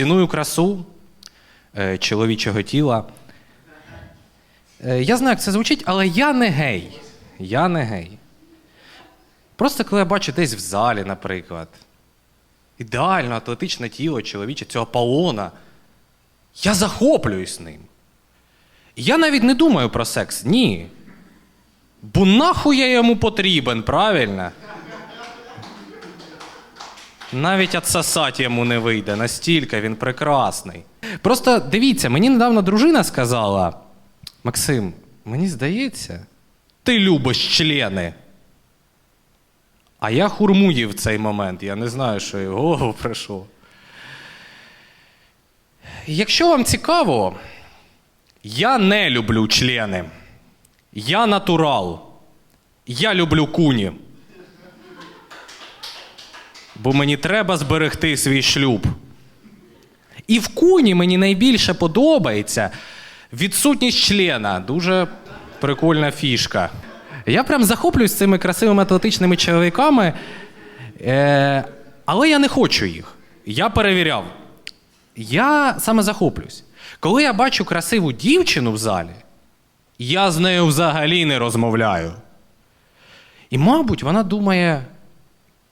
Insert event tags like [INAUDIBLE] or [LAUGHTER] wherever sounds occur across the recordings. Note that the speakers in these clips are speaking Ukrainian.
ціную красу е, чоловічого тіла. Е, я знаю, як це звучить, але я не гей. Я не гей. Просто коли я бачу десь в залі, наприклад, ідеально атлетичне тіло чоловіче, цього Аполлона, я захоплююсь ним. Я навіть не думаю про секс. Ні. Бо нахуй я йому потрібен, правильно? Навіть отсосати йому не вийде, настільки він прекрасний. Просто дивіться, мені недавно дружина сказала: Максим, мені здається, ти любиш члени. А я хурму їв в цей момент. Я не знаю, що його голову. Якщо вам цікаво, я не люблю члени. Я натурал. Я люблю куні. Бо мені треба зберегти свій шлюб. І в куні мені найбільше подобається відсутність члена. Дуже прикольна фішка. Я прям захоплююсь цими красивими атлетичними чоловіками, е, але я не хочу їх. Я перевіряв. Я саме захоплююсь. Коли я бачу красиву дівчину в залі, я з нею взагалі не розмовляю. І, мабуть, вона думає: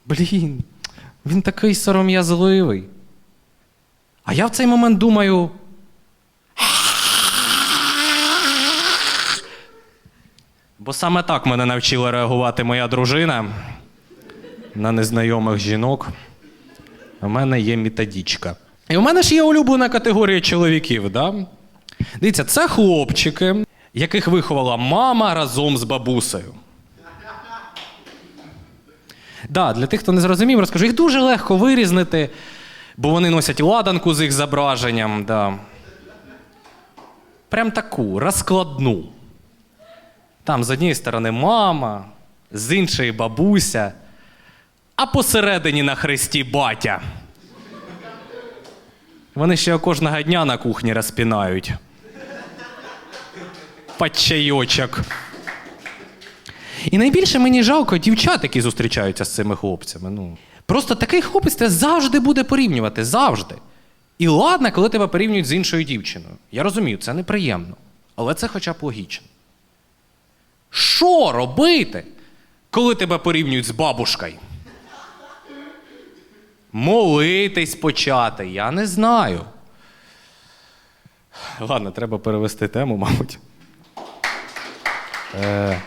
блін, він такий сором'язливий. А я в цей момент думаю. Бо саме так мене навчила реагувати моя дружина на незнайомих жінок. У мене є методичка. І у мене ж є улюблена категорія чоловіків. Да? Дивіться, це хлопчики, яких виховала мама разом з бабусею. Да, для тих, хто не зрозумів, розкажу, їх дуже легко вирізнити, бо вони носять ладанку з їх зображенням. Да. Прям таку розкладну. Там з однієї сторони мама, з іншої бабуся, а посередині на хресті батя. Вони ще кожного дня на кухні розпінають. Під чайочок. І найбільше мені жалко дівчат, які зустрічаються з цими хлопцями. Ну. Просто такий хлопець тебе завжди буде порівнювати. Завжди. І ладно, коли тебе порівнюють з іншою дівчиною. Я розумію, це неприємно. Але це хоча б логічно. Що робити, коли тебе порівнюють з бабушкою? Молитись почати, я не знаю. Ладно, треба перевести тему, мабуть. Е,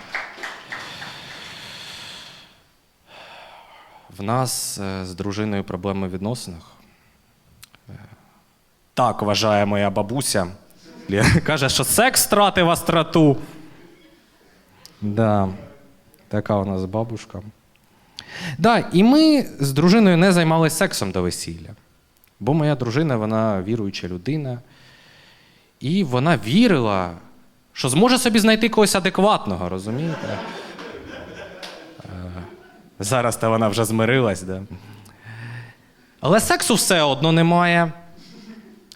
в нас е, з дружиною проблеми в відносинах. Е, так вважає моя бабуся. [LAUGHS] Каже, що секс втратив остроту. Да, така у нас бабушка. Да, і ми з дружиною не займалися сексом до весілля. Бо моя дружина, вона віруюча людина. І вона вірила, що зможе собі знайти когось адекватного, розумієте? Зараз то вона вже змирилась, да? Але сексу все одно немає.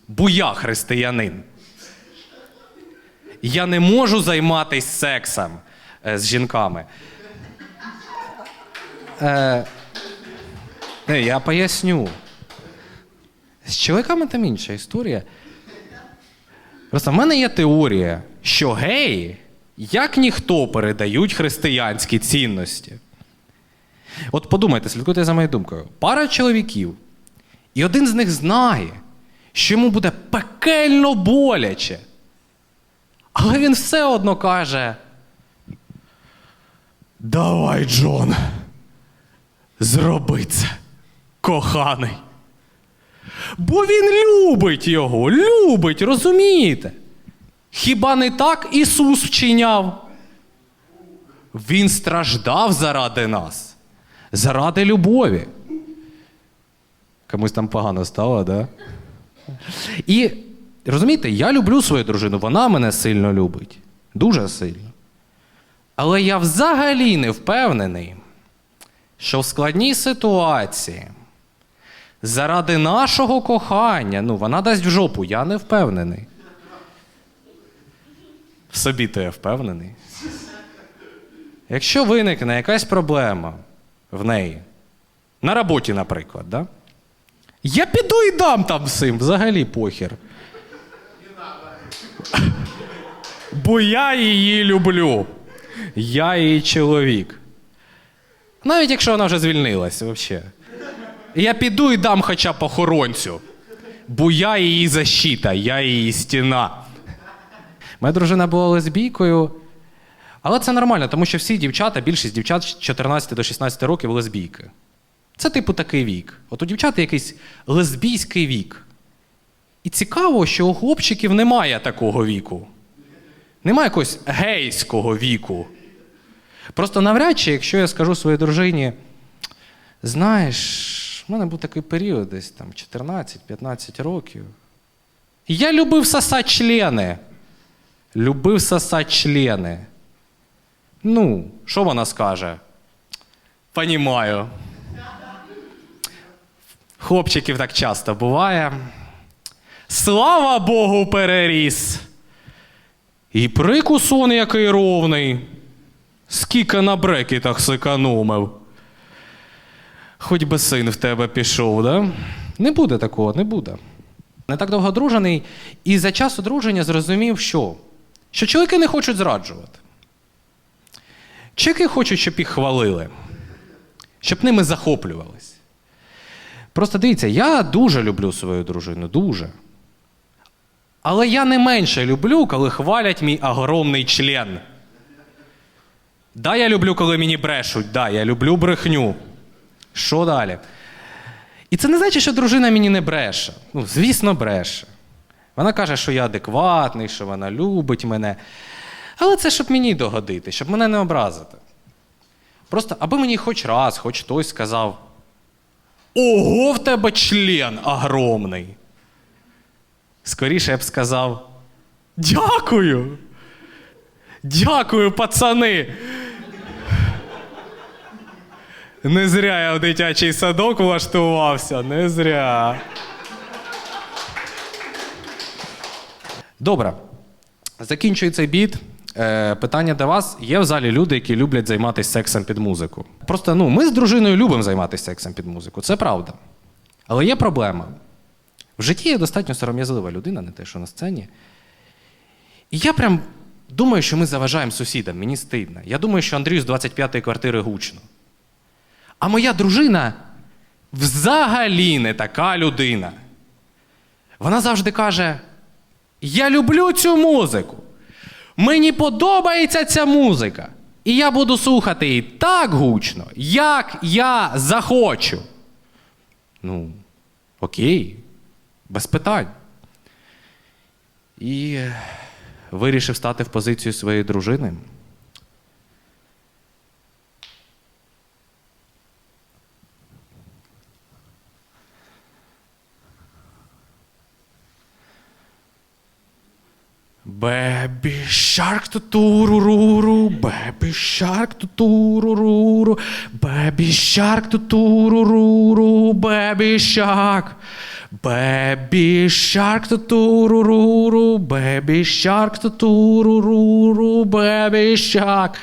Бо я християнин. Я не можу займатися сексом е, з жінками. Е, не, я поясню. З чоловіками там інша історія. Просто в мене є теорія, що геї, як ніхто, передають християнські цінності. От подумайте, слідкуйте за моєю думкою. Пара чоловіків, і один з них знає, що йому буде пекельно боляче. Але він все одно каже: Давай, Джон, зроби це, коханий. Бо він любить його, любить, розумієте? Хіба не так Ісус вчиняв? Він страждав заради нас, заради любові. Комусь там погано стало, да? І розумієте, я люблю свою дружину, вона мене сильно любить. Дуже сильно. Але я взагалі не впевнений, що в складній ситуації заради нашого кохання, ну, вона дасть в жопу, я не впевнений. В собі то я впевнений. Якщо виникне якась проблема в неї, на роботі, наприклад, да? Я піду і дам там всім, взагалі похер. Бо я її люблю. Я її чоловік. Навіть якщо вона вже звільнилась, взагалі. Я піду і дам хоча б охоронцю. Бо я її защита, я її стіна. Моя дружина була лесбійкою. Але це нормально, тому що всі дівчата, більшість дівчат з 14 до 16 років лесбійки. Це, типу, такий вік. От у дівчат якийсь лесбійський вік. І цікаво, що у хлопчиків немає такого віку. Немає якогось гейського віку. Просто навряд чи, якщо я скажу своїй дружині, знаєш, в мене був такий період десь там 14-15 років. Я любив сосать члени. Любив сосать члени. Ну, що вона скаже? Понімаю. Хлопчиків так часто буває. Слава Богу, переріс. І прикус он який ровний. Скільки на брекетах зекономив. Хоч би син в тебе пішов, да? Не буде такого, не буде. Не так довго одружений, і за час одруження зрозумів, що? Що чоловіки не хочуть зраджувати. Чоловіки хочуть, щоб їх хвалили, щоб ними захоплювались. Просто дивіться, я дуже люблю свою дружину, дуже. Але я не менше люблю, коли хвалять мій огромний член. Да, я люблю, коли мені брешуть, да, я люблю брехню. Що далі? І це не значить, що дружина мені не бреше. Ну, звісно, бреше. Вона каже, що я адекватний, що вона любить мене. Але це щоб мені догодити, щоб мене не образити. Просто, аби мені хоч раз, хоч хтось сказав: Ого, в тебе член огромний. Скоріше я б сказав: Дякую. Дякую, пацани. Не зря я в дитячий садок влаштувався, не зря. Добре. Закінчую цей біт. Е, питання до вас: є в залі люди, які люблять займатися сексом під музику. Просто ну, ми з дружиною любимо займатися сексом під музику, це правда. Але є проблема. В житті я достатньо сором'язлива людина, не те, що на сцені. І я прям думаю, що ми заважаємо сусідам, мені стидно. Я думаю, що Андрію з 25-ї квартири гучно. А моя дружина взагалі не така людина. Вона завжди каже: Я люблю цю музику. Мені подобається ця музика. І я буду слухати її так гучно, як я захочу. Ну, окей, без питань. І е, вирішив стати в позицію своєї дружини. Бебі шарк тутуруруру, бебі шарк тутуруруру, бебі шарк тутуруруру, бебі шарк. Бебі шарк тутуруруру, бебі шарк тутуруруру, бебі шарк.